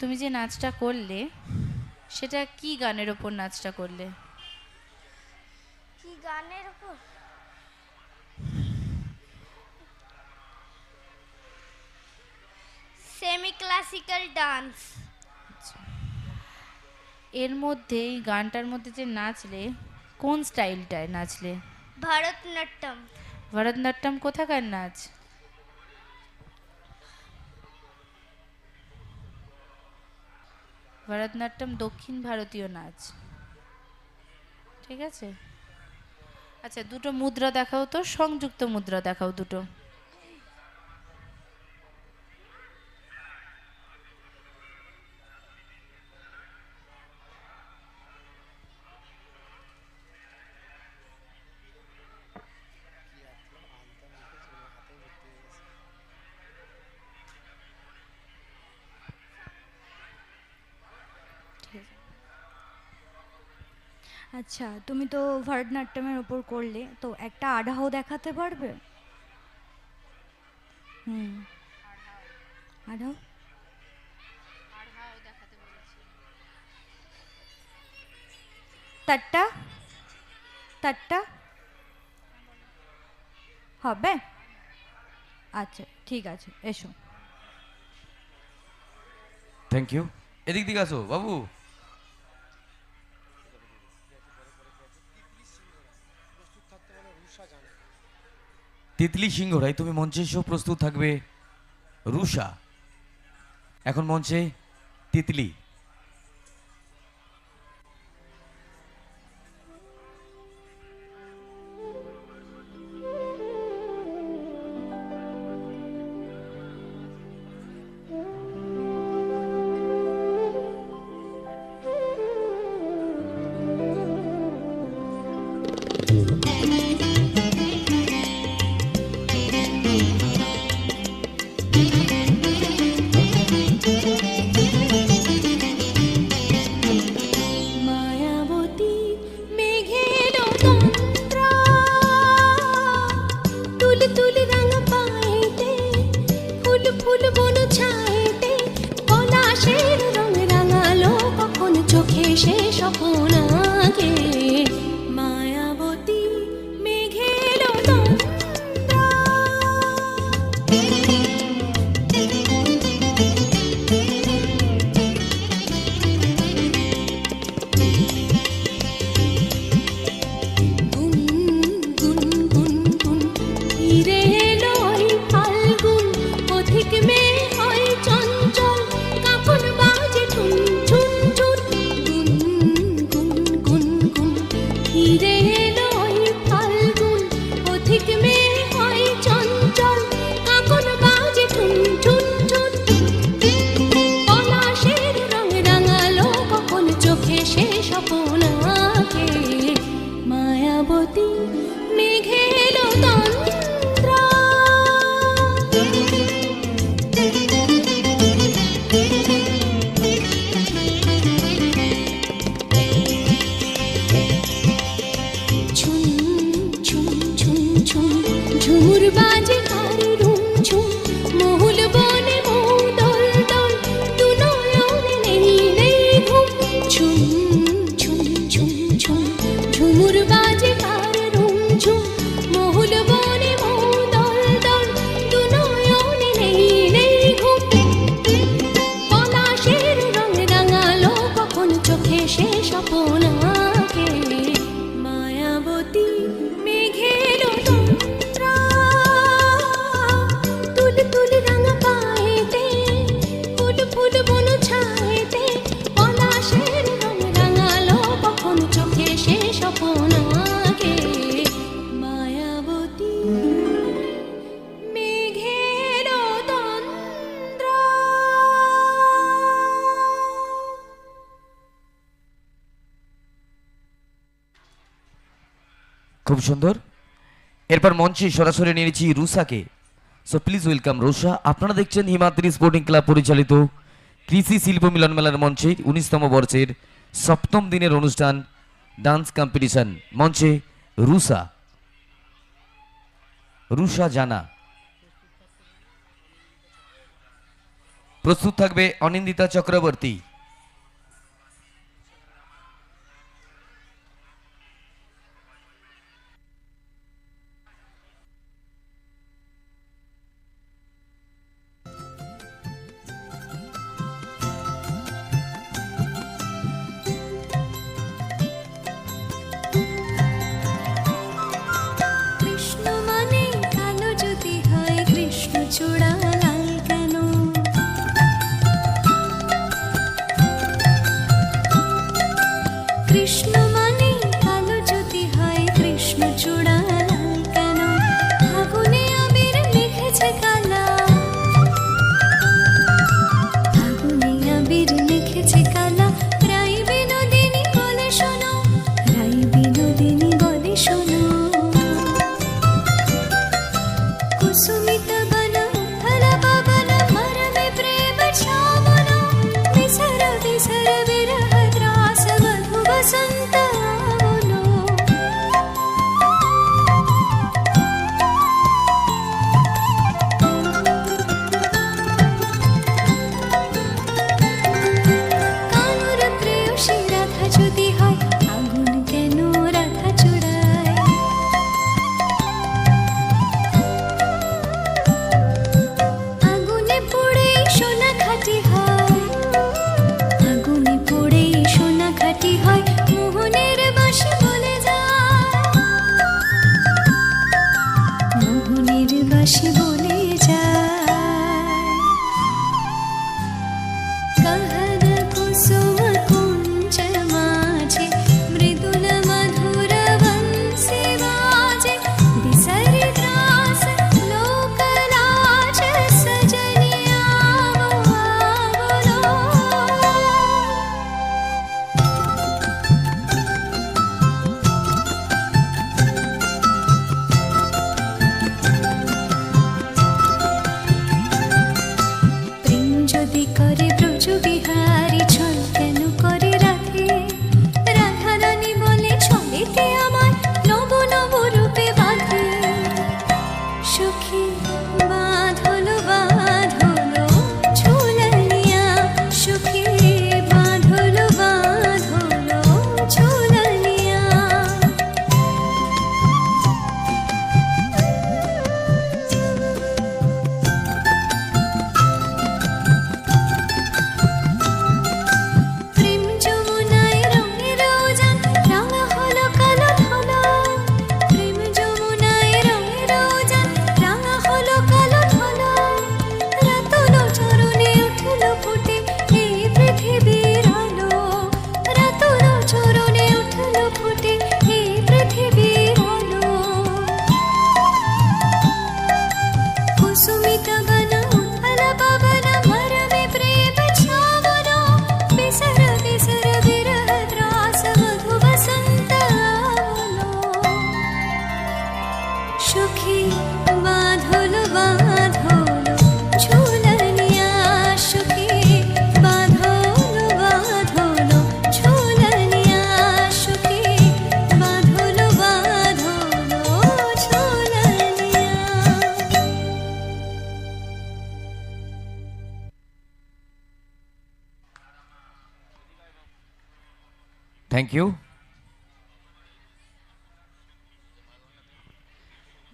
তুমি যে নাচটা করলে সেটা কি গানের ওপর নাচটা করলে? কি গানের উপর সেমি ক্লাসিক্যাল ডান্স এর মধ্যে এই গানটার মধ্যে যে নাচলে কোন স্টাইলটায় নাচলে? ভারতনাট্যম। ভরতনাট্যম কোথাকার নাচ? ভরতনাট্যম দক্ষিণ ভারতীয় নাচ। ঠিক আছে? আচ্ছা দুটো মুদ্রা দেখাও তো, সংযুক্ত মুদ্রা দেখাও দুটো। আচ্ছা তুমি তো ভরতনাট্যমের ওপর করলে তো একটা আঢাও দেখাতে পারবে? হুম। আঢাও? তারটা? তারটা? হবে? আচ্ছা ঠিক আছে এসো। থ্যাংক ইউ এদিক দিকে আসো বাবু। তিতলি সিংহরাই তুমি মঞ্চে এসেও প্রস্তুত থাকবে। রুষা এখন মঞ্চে তিতলি। ঝুমুর বাজে খুব সুন্দর। এরপর মঞ্চে সরাসরি নিয়েছি রুসাকে। সো প্লিজ ওয়েলকাম রুষা আপনারা দেখছেন হিমাদ্রি স্পোর্টিং ক্লাব পরিচালিত কৃষি শিল্প মিলন মেলার মঞ্চে উনিশতম বর্ষের সপ্তম দিনের অনুষ্ঠান ডান্স কম্পিটিশন মঞ্চে রুষা রুষা জানা। প্রস্তুত থাকবে অনিন্দিতা চক্রবর্তী। থ্যাংক ইউ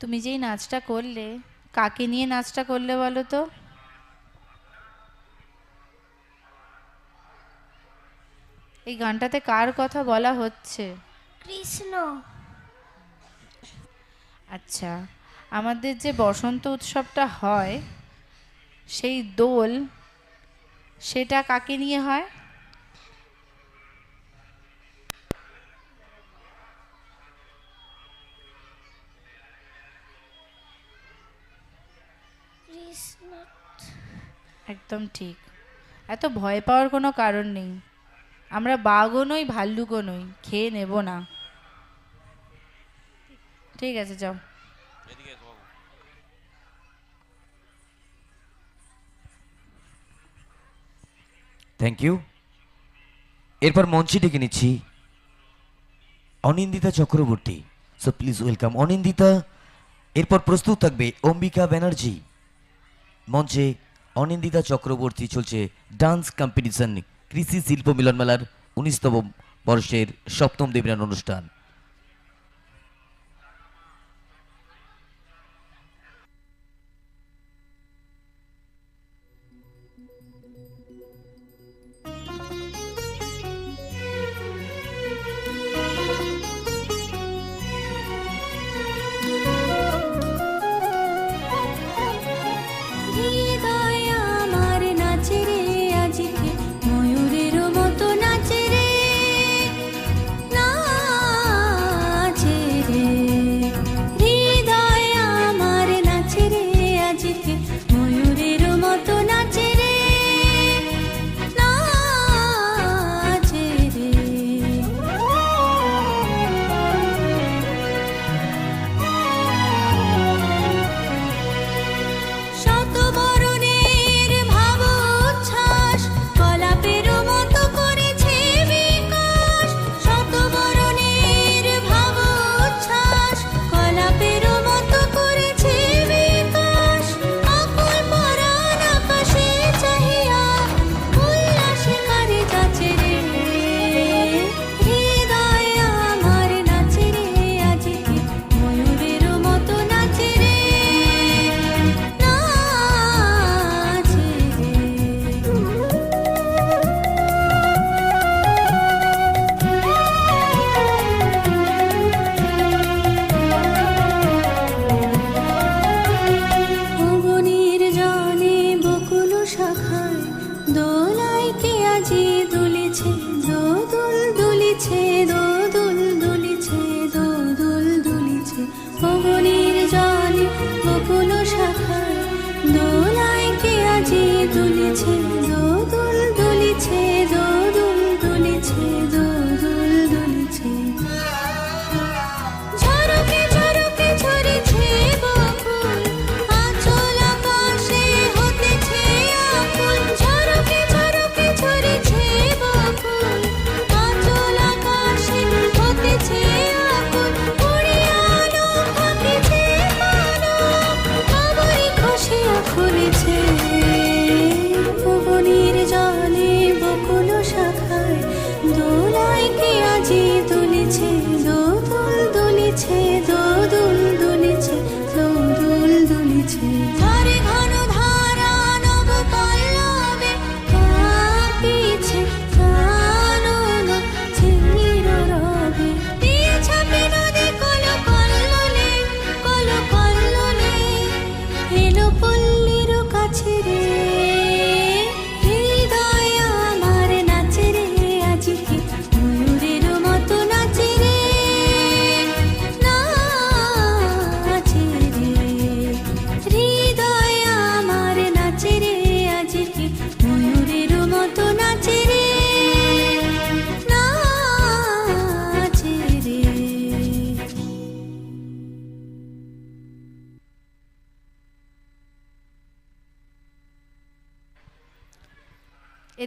তুমি যেই নাচটা করলে কাকে নিয়ে নাচটা করলে বলো তো? এই গানটাতে কার কথা বলা হচ্ছে? কৃষ্ণ। আচ্ছা আমাদের যে বসন্ত উৎসবটা হয় সেই দোল সেটা কাকে নিয়ে হয়? একদম ঠিক। এত ভয় পাওয়ার কোনো কারণ নেই। আমরা বাঘও নই ভাল্লুকও নই খেয়ে নেব না। ঠিক আছে যাও। থ্যাংক ইউ এরপর মঞ্চে ডেকে নিচ্ছি Anindita Chakraborty. So please welcome Anindita. এরপর প্রস্তুত থাকবে অম্বিকা ব্যানার্জি। মঞ্চে অনিন্দিতা চক্রবর্তী চলছে ডান্স কম্পিটিশন কৃষি শিল্প মিলনমেলার উনিশতম বর্ষের সপ্তম দেবীরান অনুষ্ঠান।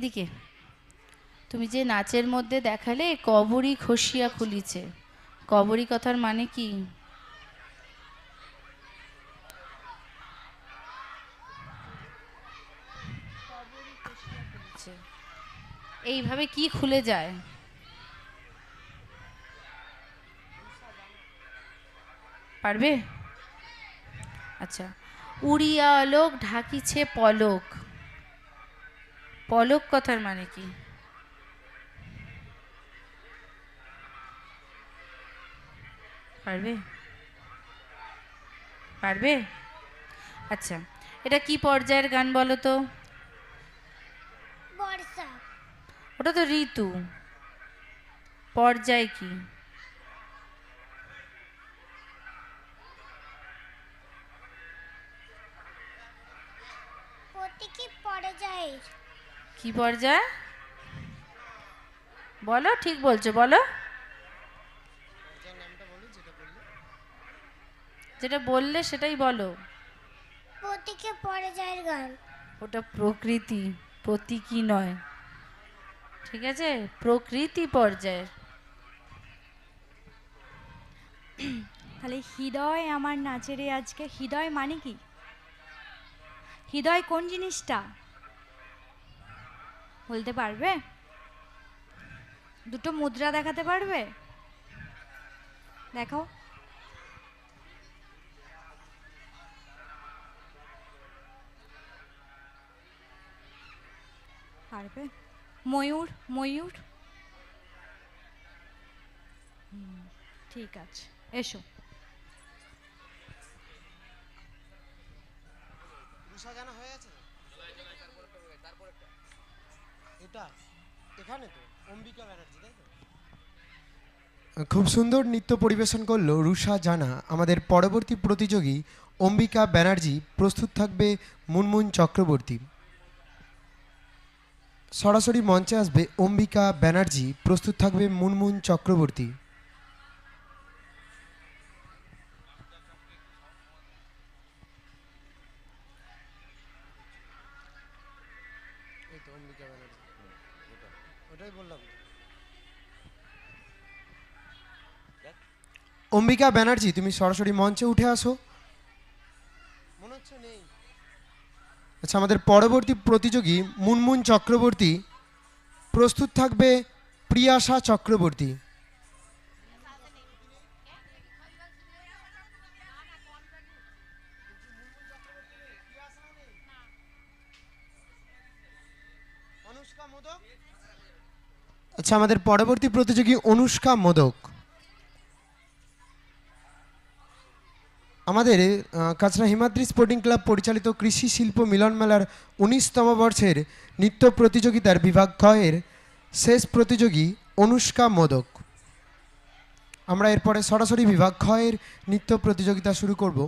এদিকে। তুমি যে নাচের মধ্যে দেখালে কবরই খসিয়া খুলিছে। কবরী কথার মানে কি? এইভাবে কি খুলে যায়? পারবে? আচ্ছা। উড়িয়া আলোক ঢাকিছে পলক। পলক কথার মানে কি? পারবে? পারবে? আচ্ছা এটা কি পর্যায়ের গান বলো তো? বর্ষা। ওটা তো ঋতু। পর্যায় কি? প্রতীকী পর্যায়ের কি পর্যায়? বলো ঠিক বলছো বলো। যেটা বললে সেটাই বলো। প্রতীকে পড়ে যায় গান। ওটা প্রকৃতি প্রতীকী নয়। ঠিক আছে? প্রকৃতি পর্যায়ের। তাহলে হৃদয় আমার নাচে রে আজকে। হৃদয় মানে কি? হৃদয় কোন জিনিসটা? বলতে পারবে? দুটো মুদ্রা দেখাতে পারবে? দেখাও। পারবে? ময়ূর ময়ূর। ঠিক আছে, এসো। হয়ে আছে এটা এখানে তো, অম্বিকা ব্যানার্জি, তাই তো? খুব সুন্দর নৃত্য পরিবেশন করল রুষা জানা। আমাদের পরবর্তী প্রতিযোগী অম্বিকা ব্যানার্জি প্রস্তুত থাকবে মুনমুন চক্রবর্তী। সরাসরি মঞ্চে আসবে অম্বিকা ব্যানার্জি, প্রস্তুত থাকবে মুনমুন চক্রবর্তী। বললাম। অম্বিকা ব্যানার্জি তুমি সরাসরি মঞ্চে উঠে আসো। মনে হচ্ছে নেই। আচ্ছা আমাদের পরবর্তী প্রতিযোগী মুনমুন চক্রবর্তী। প্রস্তুত থাকবে প্রিয়াশা চক্রবর্তী। আচ্ছা আমাদের পরবর্তী প্রতিযোগী অনুষ্কা মোদক। আমাদের কাছড়া হিমাদ্রি স্পোর্টিং ক্লাব পরিচালিত কৃষি শিল্প মিলন মেলার উনিশতম বর্ষের নৃত্য প্রতিযোগিতার বিভাগ ক্ষয়ের শেষ প্রতিযোগী অনুষ্কা মোদক। আমরা এরপরে সরাসরি বিভাগ ক্ষয়ের নৃত্য প্রতিযোগিতা শুরু করব।